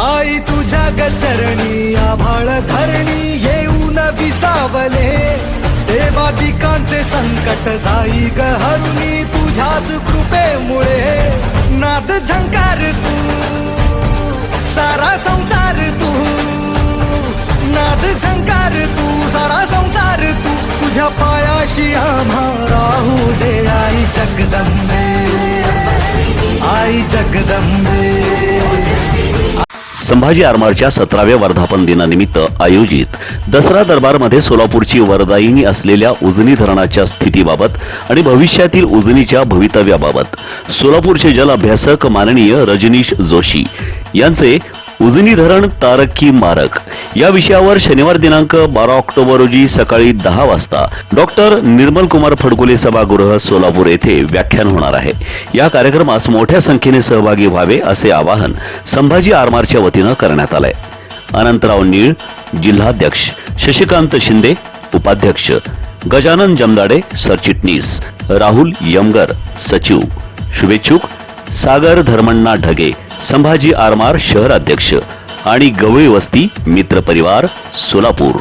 आई तुझ्या गचरणी आभाळ धरणी येऊन विसावले देवादिकांचे संकट जाई ग हरुणी तुझ्याच कृपेमुळे. नाद झंकार तू सारा संसार तू. नाद झंकार तू सारा संसार तू. तुझ्या पायाशी आम्हा राहू दे आई जगदंबे. आई जगदंबे. संभाजी आरमारच्या सतराव्या वर्धापन दिनानिमित्त आयोजित दसरा दरबारमध्ये सोलापूरची वरदायिनी असलेल्या उजनी धरणाच्या स्थितीबाबत आणि भविष्यातील उजनीच्या भवितव्याबाबत. सोलापूरचे जल अभ्यासक माननीय रजनीश जोशी यांचे उजनी धरण तारकी मारक. या विषयावर शनिवार दिनांक बारा ऑक्टोबर रोजी सकाळी दहा वाजता डॉक्टर निर्मल कुमार फडकुले सभागृह सोलापूर येथे व्याख्यान होणार आहे. या कार्यक्रमास मोठ्या संख्येने सहभागी व्हावे असे आवाहन संभाजी आरमारच्या वतीनं करण्यात आलंय. अनंतराव नीळ जिल्हाध्यक्ष. शशिकांत शिंदे उपाध्यक्ष. गजानन जमदाडे सरचिटणीस. राहुल यमगर सचिव. शुभेच्छुक. सागर धर्मण्णा ढगे. संभाजी आरमार शहर अध्यक्ष आणि गवळी वस्ती मित्र परिवार सोलापूर.